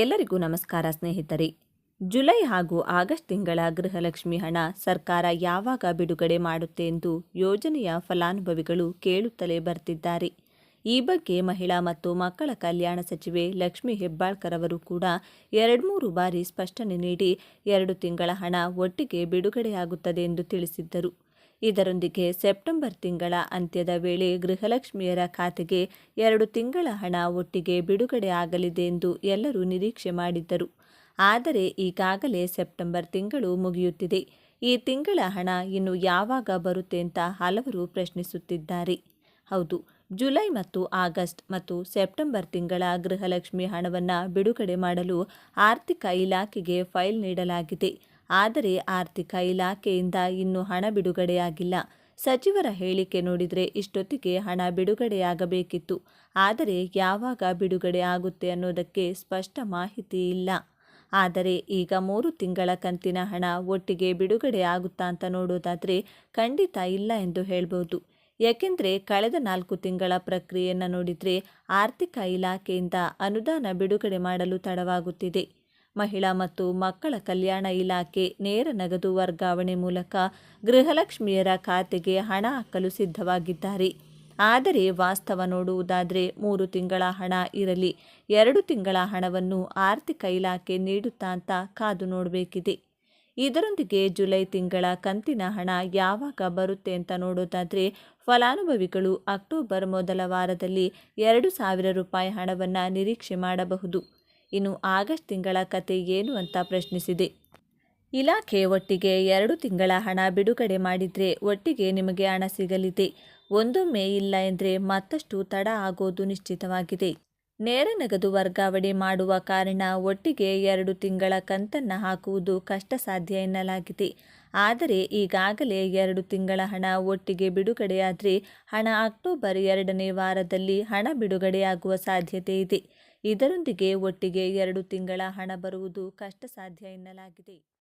ಎಲ್ಲರಿಗೂ ನಮಸ್ಕಾರ ಸ್ನೇಹಿತರೆ. ಜುಲೈ ಹಾಗೂ ಆಗಸ್ಟ್ ತಿಂಗಳ ಗೃಹಲಕ್ಷ್ಮಿ ಹಣ ಸರ್ಕಾರ ಯಾವಾಗ ಬಿಡುಗಡೆ ಮಾಡುತ್ತೆ ಎಂದು ಯೋಜನೆಯ ಫಲಾನುಭವಿಗಳು ಕೇಳುತ್ತಲೇ ಬರ್ತಿದ್ದಾರೆ. ಈ ಬಗ್ಗೆ ಮಹಿಳಾ ಮತ್ತು ಮಕ್ಕಳ ಕಲ್ಯಾಣ ಸಚಿವೆ ಲಕ್ಷ್ಮಿ ಹೆಬ್ಬಾಳ್ಕರ್ ಅವರು ಕೂಡ ಎರಡ್ಮೂರು ಬಾರಿ ಸ್ಪಷ್ಟನೆ ನೀಡಿ ಎರಡು ತಿಂಗಳ ಹಣ ಒಟ್ಟಿಗೆ ಬಿಡುಗಡೆಯಾಗುತ್ತದೆ ಎಂದು ತಿಳಿಸಿದ್ದರು. ಇದರೊಂದಿಗೆ ಸೆಪ್ಟೆಂಬರ್ ತಿಂಗಳ ಅಂತ್ಯದ ವೇಳೆ ಗೃಹಲಕ್ಷ್ಮಿಯರ ಖಾತೆಗೆ ಎರಡು ತಿಂಗಳ ಹಣ ಒಟ್ಟಿಗೆ ಬಿಡುಗಡೆ ಆಗಲಿದೆ ಎಂದು ಎಲ್ಲರೂ ನಿರೀಕ್ಷೆ ಮಾಡಿದ್ದರು. ಆದರೆ ಈಗಾಗಲೇ ಸೆಪ್ಟೆಂಬರ್ ತಿಂಗಳು ಮುಗಿಯುತ್ತಿದೆ. ಈ ತಿಂಗಳ ಹಣ ಇನ್ನು ಯಾವಾಗ ಬರುತ್ತೆ ಅಂತ ಹಲವರು ಪ್ರಶ್ನಿಸುತ್ತಿದ್ದಾರೆ. ಹೌದು, ಜುಲೈ ಮತ್ತು ಆಗಸ್ಟ್ ಮತ್ತು ಸೆಪ್ಟೆಂಬರ್ ತಿಂಗಳ ಗೃಹಲಕ್ಷ್ಮಿ ಹಣವನ್ನು ಬಿಡುಗಡೆ ಮಾಡಲು ಆರ್ಥಿಕ ಇಲಾಖೆಗೆ ಫೈಲ್ ನೀಡಲಾಗಿದೆ. ಆದರೆ ಆರ್ಥಿಕ ಇಲಾಖೆಯಿಂದ ಇನ್ನೂ ಹಣ ಬಿಡುಗಡೆಯಾಗಿಲ್ಲ. ಸಚಿವರ ಹೇಳಿಕೆ ನೋಡಿದರೆ ಇಷ್ಟೊತ್ತಿಗೆ ಹಣ ಬಿಡುಗಡೆಯಾಗಬೇಕಿತ್ತು. ಆದರೆ ಯಾವಾಗ ಬಿಡುಗಡೆ ಆಗುತ್ತೆ ಅನ್ನೋದಕ್ಕೆ ಸ್ಪಷ್ಟ ಮಾಹಿತಿ ಇಲ್ಲ. ಆದರೆ ಈಗ ಮೂರು ತಿಂಗಳ ಕಂತಿನ ಹಣ ಒಟ್ಟಿಗೆ ಬಿಡುಗಡೆ ಆಗುತ್ತಾ ಅಂತ ನೋಡೋದಾದರೆ ಖಂಡಿತ ಇಲ್ಲ ಎಂದು ಹೇಳ್ಬೋದು. ಏಕೆಂದರೆ ಕಳೆದ ನಾಲ್ಕು ತಿಂಗಳ ಪ್ರಕ್ರಿಯೆಯನ್ನು ನೋಡಿದರೆ ಆರ್ಥಿಕ ಇಲಾಖೆಯಿಂದ ಅನುದಾನ ಬಿಡುಗಡೆ ಮಾಡಲು ತಡವಾಗುತ್ತಿದೆ. ಮಹಿಳಾ ಮತ್ತು ಮಕ್ಕಳ ಕಲ್ಯಾಣ ಇಲಾಖೆ ನೇರ ನಗದು ವರ್ಗಾವಣೆ ಮೂಲಕ ಗೃಹಲಕ್ಷ್ಮಿಯರ ಖಾತೆಗೆ ಹಣ ಹಾಕಲು ಸಿದ್ಧವಾಗಿದ್ದಾರೆ. ಆದರೆ ವಾಸ್ತವ ನೋಡುವುದಾದರೆ ಮೂರು ತಿಂಗಳ ಹಣ ಇರಲಿ, ಎರಡು ತಿಂಗಳ ಹಣವನ್ನು ಆರ್ಥಿಕ ಇಲಾಖೆ ನೀಡುತ್ತಾ ಅಂತ ಕಾದು ನೋಡಬೇಕಿದೆ. ಇದರೊಂದಿಗೆ ಜುಲೈ ತಿಂಗಳ ಕಂತಿನ ಹಣ ಯಾವಾಗ ಬರುತ್ತೆ ಅಂತ ನೋಡೋದಾದರೆ ಫಲಾನುಭವಿಗಳು ಅಕ್ಟೋಬರ್ ಮೊದಲ ವಾರದಲ್ಲಿ ಎರಡು ಸಾವಿರ ರೂಪಾಯಿ ಹಣವನ್ನು ನಿರೀಕ್ಷೆ ಮಾಡಬಹುದು. ಇನ್ನು ಆಗಸ್ಟ್ ತಿಂಗಳ ಕತೆ ಏನು ಅಂತ ಪ್ರಶ್ನಿಸಿದೆ. ಇಲಾಖೆ ಒಟ್ಟಿಗೆ ಎರಡು ತಿಂಗಳ ಹಣ ಬಿಡುಗಡೆ ಮಾಡಿದರೆ ಒಟ್ಟಿಗೆ ನಿಮಗೆ ಹಣ ಸಿಗಲಿದೆ. ಒಂದೊಮ್ಮೆ ಇಲ್ಲ ಎಂದರೆ ಮತ್ತಷ್ಟು ತಡ ಆಗೋದು ನಿಶ್ಚಿತವಾಗಿದೆ. ನೇರ ನಗದು ವರ್ಗಾವಣೆ ಮಾಡುವ ಕಾರಣ ಒಟ್ಟಿಗೆ ಎರಡು ತಿಂಗಳ ಕಂತನ್ನು ಹಾಕುವುದು ಕಷ್ಟ ಸಾಧ್ಯ ಎನ್ನಲಾಗಿದೆ. ಆದರೆ ಈಗಾಗಲೇ ಎರಡು ತಿಂಗಳ ಹಣ ಒಟ್ಟಿಗೆ ಬಿಡುಗಡೆಯಾದರೆ ಹಣ ಅಕ್ಟೋಬರ್ ಎರಡನೇ ವಾರದಲ್ಲಿ ಹಣ ಬಿಡುಗಡೆಯಾಗುವ ಸಾಧ್ಯತೆ ಇದೆ. ಇದರೊಂದಿಗೆ ಒಟ್ಟಿಗೆ ಎರಡು ತಿಂಗಳ ಹಣ ಬರುವುದು ಕಷ್ಟ ಸಾಧ್ಯ ಎನ್ನಲಾಗಿದೆ.